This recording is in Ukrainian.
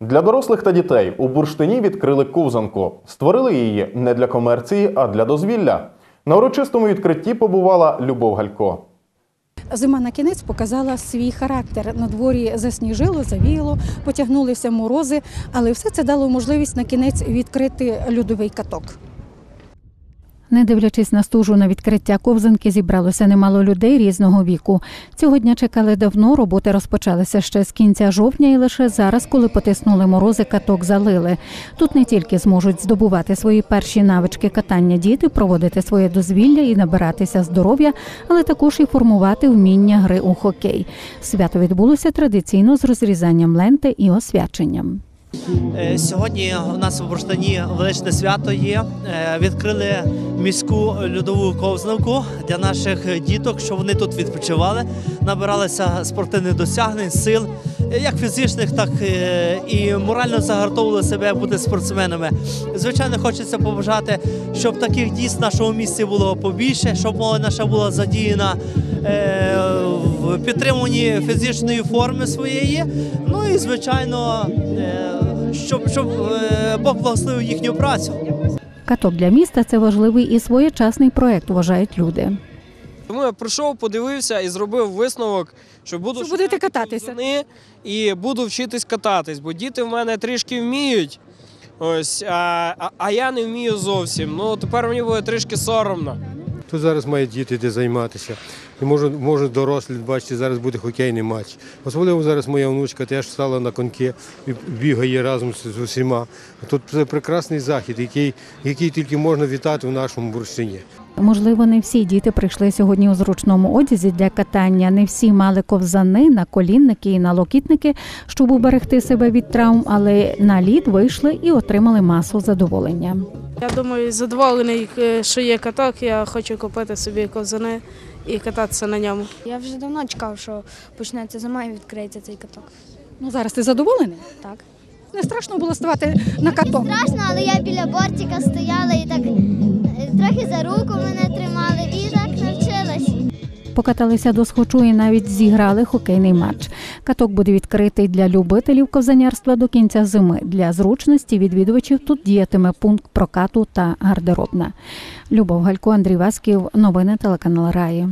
Для дорослих та дітей у бурштині відкрили ковзанку. Створили її не для комерції, а для дозвілля. На урочистому відкритті побувала Любов Галько. Зима на кінець показала свій характер. На дворі засніжило, завіяло, потягнулися морози, але все це дало можливість на кінець відкрити льодовий каток. Не дивлячись на стужу на відкриття ковзанки, зібралося немало людей різного віку. Цього дня чекали давно. Роботи розпочалися ще з кінця жовтня, і лише зараз, коли потиснули морози, каток залили. Тут не тільки зможуть здобувати свої перші навички катання діти, проводити своє дозвілля і набиратися здоров'я, але також і формувати вміння гри у хокей. Свято відбулося традиційно з розрізанням ленти і освяченням. Е, Сьогодні у нас в Бурштині величне свято є. Е, Відкрили міську льодову ковзанку для наших діток, щоб вони тут відпочивали, набиралися спортивних досягнень, сил, як фізичних, так е, і морально загартовували себе бути спортсменами. Звичайно, хочеться побажати, щоб таких дійс в нашому місті було побільше, щоб молодь наша була задіяна е, в підтриманні фізичної форми своєї. Ну і звичайно, е, щоб, щоб Бог благословив їхню працю. Каток для міста це важливий і своєчасний проект, вважають люди. Тому я прийшов, подивився і зробив висновок, що буду Що будете кататися. І буду вчитись кататись, бо діти в мене трішки вміють. Ось, а, а, а я не вмію зовсім. Ну тепер мені буде трішки соромно. Тут зараз мають діти де займатися. І можуть, можуть дорослі бачити, зараз буде хокейний матч. Особливо зараз моя внучка теж стала на коньки і бігає разом з, усіма. Тут це прекрасний захід, який, який тільки можна вітати в нашому бурштині. Можливо, не всі діти прийшли сьогодні у зручному одязі для катання. Не всі мали ковзани, наколінники і налокітники, щоб уберегти себе від травм, але на лід вийшли і отримали масу задоволення. Я думаю, задоволений, е, що є каток. Я хочу купити собі ковзани і кататися на ньому. Я вже давно чекав, що почнеться зима і відкриється цей каток. Ну зараз ти задоволений? Так. Не страшно було ставати на каток. Не Страшно, але я біля бортика стояла і так е, трохи за руку Покаталися до схочу і навіть зіграли хокейний матч. Каток буде відкритий для любителів ковзанярства до кінця зими. Для зручності відвідувачів тут діятиме пункт прокату та гардеробна. Любов Галько, Андрій Васків, новини телеканал Раї.